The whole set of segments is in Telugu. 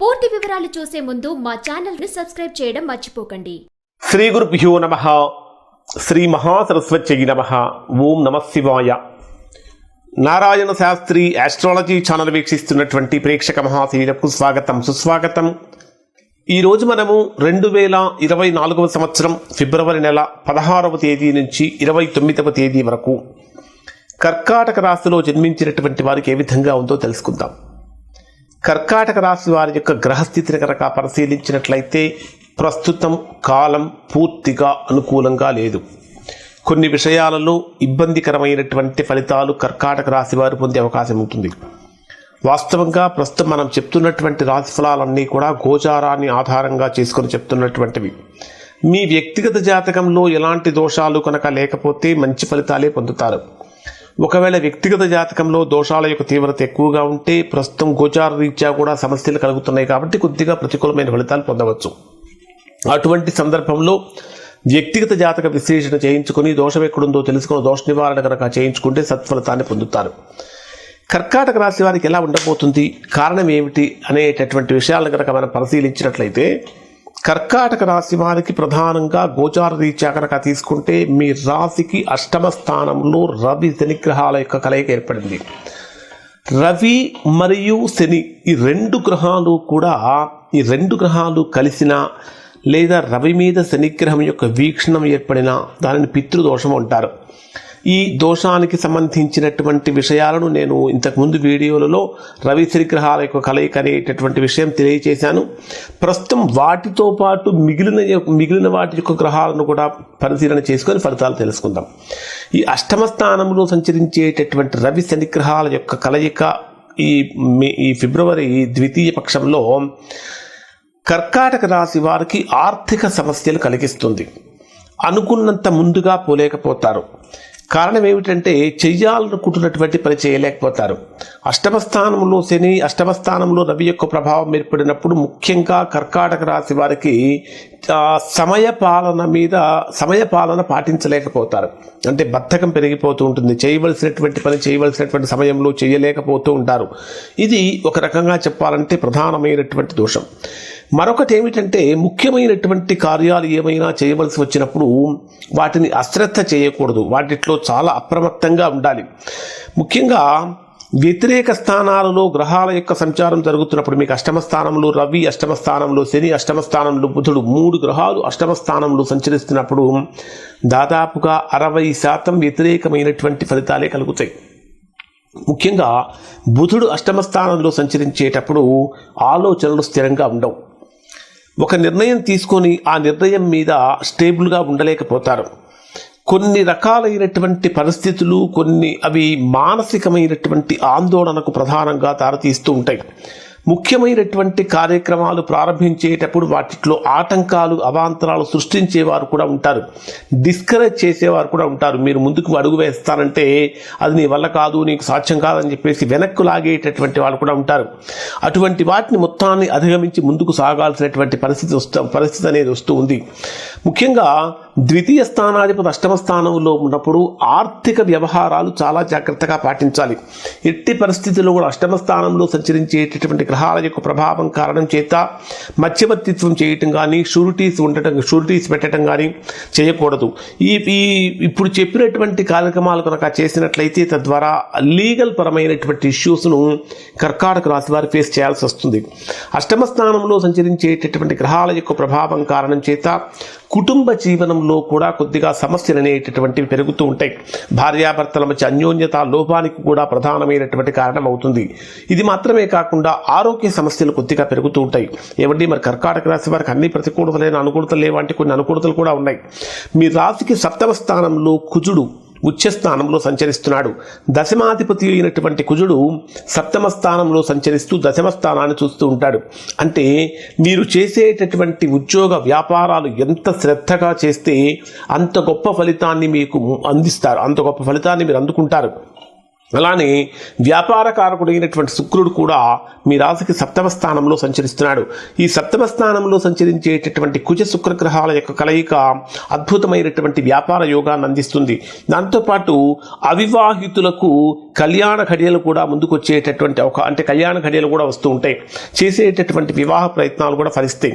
పూర్తి వివరాలు చూసే ముందు మా ఛానల్ని సబ్స్క్రైబ్ చేయడం మర్చిపోకండి. శ్రీ గురుభ్యో నమ. శ్రీ మహాసరస్వతి నమ. ఓం నమ శివాయ. నారాయణ శాస్త్రి ఆస్ట్రాలజీ ఛానల్ వీక్షిస్తున్నటువంటి ప్రేక్షక మహాశీలకు స్వాగతం సుస్వాగతం. ఈరోజు మనము రెండు వేల ఇరవై నాలుగవ సంవత్సరం ఫిబ్రవరి నెల పదహారవ తేదీ నుంచి ఇరవై తొమ్మిదవ తేదీ వరకు కర్కాటక రాశిలో జన్మించినటువంటి వారికి ఏ విధంగా ఉందో తెలుసుకుందాం. కర్కాటక రాశి వారి యొక్క గ్రహస్థితిని కనుక పరిశీలించినట్లయితే ప్రస్తుతం కాలం పూర్తిగా అనుకూలంగా లేదు. కొన్ని విషయాలలో ఇబ్బందికరమైనటువంటి ఫలితాలు కర్కాటక రాశి వారు పొందే అవకాశం ఉంటుంది. వాస్తవంగా ప్రస్తుతం మనం చెప్తున్నటువంటి రాశి ఫలాలన్నీ కూడా గోచారాన్ని ఆధారంగా చేసుకొని చెప్తున్నటువంటివి. మీ వ్యక్తిగత జాతకంలో ఎలాంటి దోషాలు కనుక లేకపోతే మంచి ఫలితాలే పొందుతారు. ఒకవేళ వ్యక్తిగత జాతకంలో దోషాల యొక్క తీవ్రత ఎక్కువగా ఉంటే ప్రస్తుతం గోచార రీత్యా కూడా సమస్యలు కలుగుతున్నాయి కాబట్టి కొద్దిగా ప్రతికూలమైన ఫలితాలు పొందవచ్చు. అటువంటి సందర్భంలో వ్యక్తిగత జాతక విశ్లేషణ చేయించుకుని దోషం ఎక్కడుందో తెలుసుకుని దోష నివారణ కనుక చేయించుకుంటే సత్ఫలితాన్ని పొందుతారు. కర్కాటక రాశి వారికి ఎలా ఉండబోతుంది? కారణం ఏమిటి? అనేటటువంటి విషయాలను కనుక మనం పరిశీలించినట్లయితే కర్కాటక రాశి వారికి ప్రధానంగా గోచార రీత్యా కనుక తీసుకుంటే మీ రాశికి అష్టమ స్థానంలో రవి శనిగ్రహాల యొక్క కలయిక ఏర్పడింది. రవి మరియు శని ఈ రెండు గ్రహాలు కూడా ఈ రెండు గ్రహాలు కలిసిన లేదా రవి మీద శనిగ్రహం యొక్క వీక్షణం ఏర్పడిన దానిని పితృదోషం అంటారు. ఈ దోషానికి సంబంధించినటువంటి విషయాలను నేను ఇంతకుముందు వీడియోలలో రవి శనిగ్రహాల యొక్క కలయిక అనేటటువంటి విషయం తెలియచేశాను. ప్రస్తుతం వాటితో పాటు మిగిలిన మిగిలిన వాటి యొక్క గ్రహాలను కూడా పరిశీలన చేసుకొని ఫలితాలు తెలుసుకుందాం. ఈ అష్టమ స్థానంలో సంచరించేటటువంటి రవి శనిగ్రహాల యొక్క కలయిక ఈ మే- ఈ ఫిబ్రవరి ద్వితీయ పక్షంలో కర్కాటక రాశి వారికి ఆర్థిక సమస్యలు కలిగిస్తుంది. అనుకున్నంత ముందుగా పోలేకపోతారు. కారణం ఏమిటంటే చెయ్యాలనుకుంటున్నటువంటి పని చేయలేకపోతారు. అష్టమ స్థానంలో శని అష్టమ స్థానంలో రవి యొక్క ప్రభావం ఏర్పడినప్పుడు ముఖ్యంగా కర్కాటక రాశి వారికి సమయ పాలన మీద సమయ పాలన పాటించలేకపోతారు. అంటే బద్ధకం పెరిగిపోతూ ఉంటుంది. చేయవలసినటువంటి పని చేయవలసినటువంటి సమయంలో చేయలేకపోతూ ఉంటారు. ఇది ఒక రకంగా చెప్పాలంటే ప్రధానమైనటువంటి దోషం. మరొకటి ఏమిటంటే ముఖ్యమైనటువంటి కార్యాలు ఏమైనా చేయవలసి వచ్చినప్పుడు వాటిని అశ్రద్ధ చేయకూడదు. వాటిట్లో చాలా అప్రమత్తంగా ఉండాలి. ముఖ్యంగా వ్యతిరేక స్థానాలలో గ్రహాల యొక్క సంచారం జరుగుతున్నప్పుడు మీకు అష్టమ స్థానంలో రవి అష్టమ స్థానంలో శని అష్టమ స్థానంలో బుధుడు మూడు గ్రహాలు అష్టమ స్థానంలో సంచరిస్తున్నప్పుడు దాదాపుగా అరవై శాతం వ్యతిరేకమైనటువంటి ఫలితాలే కలుగుతాయి. ముఖ్యంగా బుధుడు అష్టమ స్థానంలో సంచరించేటప్పుడు ఆలోచనలు స్థిరంగా ఉండవు. ఒక నిర్ణయం తీసుకొని ఆ నిర్ణయం మీద స్టేబుల్గా ఉండలేకపోతారు. కొన్ని రకాలైనటువంటి పరిస్థితులు కొన్ని అవి మానసికమైనటువంటి ఆందోళనకు ప్రధానంగా దారితీస్తూ ఉంటాయి. ముఖ్యమైనటువంటి కార్యక్రమాలు ప్రారంభించేటప్పుడు వాటిలో ఆటంకాలు అవాంతరాలు సృష్టించేవారు కూడా ఉంటారు. డిస్కరేజ్ చేసేవారు కూడా ఉంటారు. మీరు ముందుకు అడుగు వేస్తానంటే అది నీ వల్ల కాదు నీకు సాధ్యం కాదని చెప్పేసి వెనక్కు లాగేటటువంటి వాళ్ళు కూడా ఉంటారు. అటువంటి వాటిని మొత్తాన్ని అధిగమించి ముందుకు సాగాల్సినటువంటి పరిస్థితి వస్తు పరిస్థితి అనేది వస్తూ ఉంది. ముఖ్యంగా ద్వితీయ స్థానాధిపతి అష్టమ స్థానంలో ఉన్నప్పుడు ఆర్థిక వ్యవహారాలు చాలా జాగ్రత్తగా పాటించాలి. ఎట్టి పరిస్థితుల్లో కూడా అష్టమ స్థానంలో సంచరించేటటువంటి గ్రహాల యొక్క ప్రభావం కారణం చేత మధ్యవర్తిత్వం చేయటం కానీ షూరిటీస్ ఉండటం షూరిటీస్ పెట్టడం కానీ చేయకూడదు. ఈ ఈ ఇప్పుడు చెప్పినటువంటి కార్యక్రమాలు కనుక చేసినట్లయితే తద్వారా లీగల్ పరమైనటువంటి ఇష్యూస్ను కర్కాటక రాశి వారు ఫేస్ చేయాల్సి వస్తుంది. అష్టమ స్థానంలో సంచరించేటటువంటి గ్రహాల యొక్క ప్రభావం కారణం చేత కుటుంబ జీవనంలో కూడా కొద్దిగా సమస్యలు అనేటటువంటివి పెరుగుతూ ఉంటాయి. భార్యాభర్తల మధ్య అన్యోన్యత లోపానికి కూడా ప్రధానమైనటువంటి కారణం అవుతుంది. ఇది మాత్రమే కాకుండా ఆరోగ్య సమస్యలు కొద్దిగా పెరుగుతూ ఉంటాయి. ఏమండి మరి కర్కాటక రాశి వారికి అన్ని ప్రతికూలతలైన అనుకూలతలు లేవంటి కొన్ని అనుకూలతలు కూడా ఉన్నాయి. మీ రాశికి సప్తమ స్థానంలో కుజుడు ఉచ్చ స్థానంలో సంచరిస్తున్నాడు. దశమాధిపతి అయినటువంటి కుజుడు సప్తమ స్థానంలో సంచరిస్తూ దశమ స్థానాన్ని చూస్తూ ఉంటాడు. అంటే మీరు చేసేటటువంటి ఉద్యోగ వ్యాపారాలు ఎంత శ్రద్ధగా చేస్తే అంత గొప్ప ఫలితాన్ని మీకు అందిస్తారు. అంత గొప్ప ఫలితాన్ని మీరు అందుకుంటారు. అలానే వ్యాపారకారకుడైనటువంటి శుక్రుడు కూడా మీ రాశికి సప్తమ స్థానంలో సంచరిస్తున్నాడు. ఈ సప్తమ స్థానంలో సంచరించేటటువంటి కుజ శుక్రగ్రహాల యొక్క కలయిక అద్భుతమైనటువంటి వ్యాపార యోగాన్ని అందిస్తుంది. దాంతోపాటు అవివాహితులకు కళ్యాణ ఘడియలు కూడా ముందుకొచ్చేటటువంటి ఒక అంటే కళ్యాణ ఘడియలు కూడా వస్తూ ఉంటాయి. చేసేటటువంటి వివాహ ప్రయత్నాలు కూడా ఫలిస్తాయి.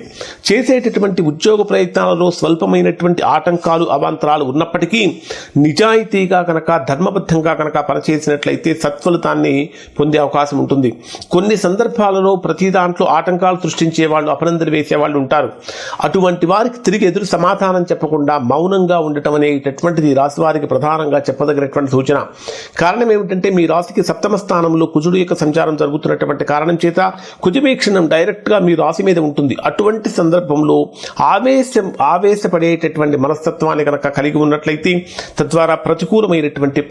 చేసేటటువంటి ఉద్యోగ ప్రయత్నాలలో స్వల్పమైనటువంటి ఆటంకాలు అవాంతరాలు ఉన్నప్పటికీ నిజాయితీగా కనుక ధర్మబద్ధంగా కనుక చేసినట్లయితే సత్ఫలితాన్ని పొందే అవకాశం ఉంటుంది. కొన్ని సందర్భాలలో ప్రతి దాంట్లో ఆటంకాలు సృష్టించే వాళ్ళు అపనందలు వేసే వాళ్ళు ఉంటారు. అటువంటి వారికి తిరిగి ఎదురు సమాధానం చెప్పకుండా మౌనంగా ఉండటం అనేటటువంటిది రాశివారికి రాశి వారికి ప్రధానంగా చెప్పదగినటువంటి సూచన. కారణం ఏమిటంటే మీ రాశికి సప్తమ స్థానంలో కుజుడు యొక్క సంచారం జరుగుతున్నటువంటి కారణం చేత కుజవీక్షణం డైరెక్ట్గా మీ రాశి మీద ఉంటుంది. అటువంటి సందర్భంలో ఆవేశం ఆవేశపడేటటువంటి మనస్తత్వాన్ని కనుక కలిగి ఉన్నట్లయితే తద్వారా ప్రతికూలమైనటువంటి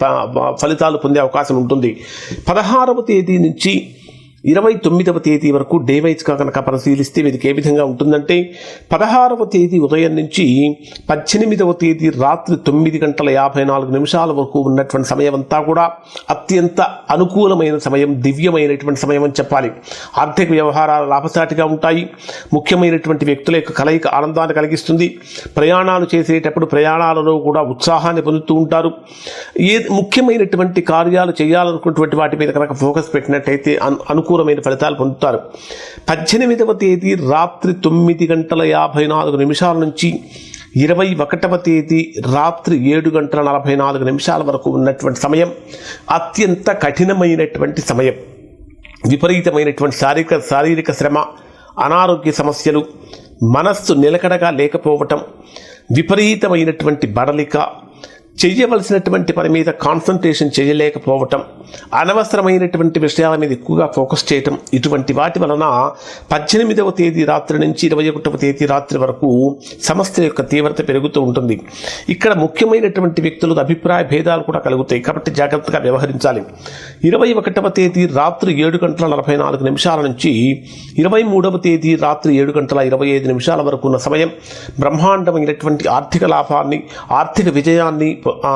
ఫలితాలు పొందే అవకాశం ఉంటుంది. పదహారవ తేదీ నుంచి ఇరవై తొమ్మిదవ తేదీ వరకు డే వైజ్గా కనుక పరిశీలిస్తే వీరికి ఏ విధంగా ఉంటుందంటే పదహారవ తేదీ ఉదయం నుంచి పద్దెనిమిదవ తేదీ రాత్రి తొమ్మిది గంటల యాభై నాలుగు నిమిషాల వరకు ఉన్నటువంటి సమయం అంతా కూడా అత్యంత అనుకూలమైన సమయం దివ్యమైనటువంటి సమయం అని చెప్పాలి. ఆర్థిక వ్యవహారాలు లాభసాటిగా ఉంటాయి. ముఖ్యమైనటువంటి వ్యక్తుల యొక్క కలయిక ఆనందాన్ని కలిగిస్తుంది. ప్రయాణాలు చేసేటప్పుడు ప్రయాణాలలో కూడా ఉత్సాహాన్ని పొందుతూ ఉంటారు. ఏ ముఖ్యమైనటువంటి కార్యాలు చేయాలనుకున్నటువంటి వాటి మీద కనుక ఫోకస్ పెట్టినట్టయితే అను అనుకూలమైన ఫలితాలు పొందుతారు. పద్దెనిమిదవ తేదీ రాత్రి తొమ్మిది గంటల యాభై నాలుగు నిమిషాల నుంచి ఇరవై ఒకటవ తేదీ రాత్రి ఏడు గంటల నలభై నాలుగు నిమిషాల వరకు ఉన్నటువంటి సమయం అత్యంత కఠినమైనటువంటి సమయం. విపరీతమైనటువంటి శారీరక శారీరక శ్రమ అనారోగ్య సమస్యలు మనస్సు నిలకడగా లేకపోవటం విపరీతమైనటువంటి బడలిక చేయవలసినటువంటి పని మీద కాన్సన్ట్రేషన్ చేయలేకపోవటం అనవసరమైనటువంటి విషయాల మీద ఎక్కువగా ఫోకస్ చేయటం ఇటువంటి వాటి వలన పద్దెనిమిదవ తేదీ రాత్రి నుంచి ఇరవై ఒకటవ తేదీ రాత్రి వరకు సమస్య యొక్క తీవ్రత పెరుగుతూ ఉంటుంది. ఇక్కడ ముఖ్యమైనటువంటి వ్యక్తులు అభిప్రాయ భేదాలు కూడా కలుగుతాయి. కాబట్టి జాగ్రత్తగా వ్యవహరించాలి. ఇరవై ఒకటవ తేదీ రాత్రి ఏడు గంటల నలభై నాలుగు నిమిషాల నుంచి ఇరవై మూడవ తేదీ రాత్రి ఏడు గంటల ఇరవై ఐదు నిమిషాల వరకు ఉన్న సమయం బ్రహ్మాండమైనటువంటి ఆర్థిక లాభాన్ని ఆర్థిక విజయాన్ని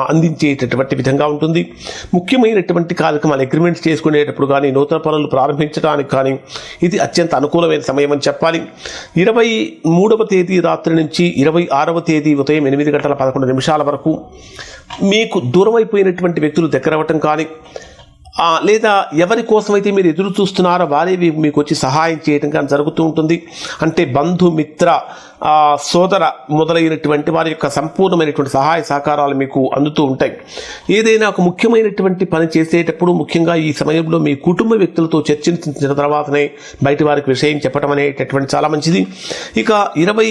అందించేటటువంటి విధంగా ఉంటుంది. ముఖ్యమైనటువంటి కార్యక్రమాలు అగ్రిమెంట్స్ చేసుకునేటప్పుడు కానీ నూతన పనులు ప్రారంభించడానికి కానీ ఇది అత్యంత అనుకూలమైన సమయం అని చెప్పాలి. ఇరవై మూడవ తేదీ రాత్రి నుంచి ఇరవై ఆరవ తేదీ ఉదయం ఎనిమిది గంటల పదకొండు నిమిషాల వరకు మీకు దూరం అయిపోయినటువంటి వ్యక్తులు దగ్గరవటం కానీ లేదా ఎవరి కోసమైతే మీరు ఎదురు చూస్తున్నారో వారే మీకు వచ్చి సహాయం చేయడం కానీ జరుగుతూ ఉంటుంది. అంటే బంధుమిత్ర సోదర మొదలైనటువంటి వారి యొక్క సంపూర్ణమైనటువంటి సహాయ సహకారాలు మీకు అందుతూ ఉంటాయి. ఏదైనా ఒక ముఖ్యమైనటువంటి పని చేసేటప్పుడు ముఖ్యంగా ఈ సమయంలో మీ కుటుంబ వ్యక్తులతో చర్చించిన తర్వాతనే బయట వారికి విషయం చెప్పడం అనేటటువంటి చాలా మంచిది. ఇక ఇరవై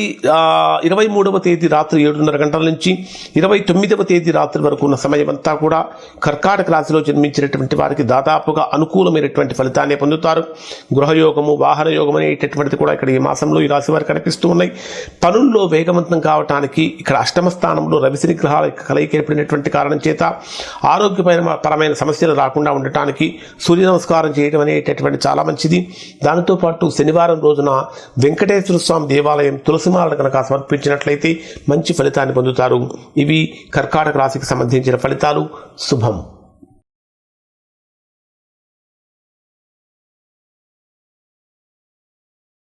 ఇరవై మూడవ తేదీ రాత్రి ఏడున్నర గంటల నుంచి ఇరవై తొమ్మిదవ తేదీ రాత్రి వరకు ఉన్న సమయం అంతా కూడా కర్కాటక రాశిలో జన్మించినటువంటి వారికి దాదాపుగా అనుకూలమైనటువంటి ఫలితాన్ని పొందుతారు. గృహయోగము వాహన యోగం అనేటటువంటిది కూడా ఇక్కడ ఈ మాసంలో ఈ రాశి వారికి కనిపిస్తూ ఉన్నాయి. పనుల్లో వేగవంతం కావటానికి ఇక్కడ అష్టమ స్థానంలో రవిశని గ్రహాల కలయిక ఏర్పడినటువంటి కారణం చేత ఆరోగ్యపరమైన పరమైన సమస్యలు రాకుండా ఉండటానికి సూర్య నమస్కారం చేయడం అనేటటువంటి చాలా మంచిది. దానితో పాటు శనివారం రోజున వెంకటేశ్వర స్వామి దేవాలయం తులసిమాలను కనుక సమర్పించినట్లయితే మంచి ఫలితాన్ని పొందుతారు. ఇవి కర్కాటక రాశికి సంబంధించిన ఫలితాలు. శుభం.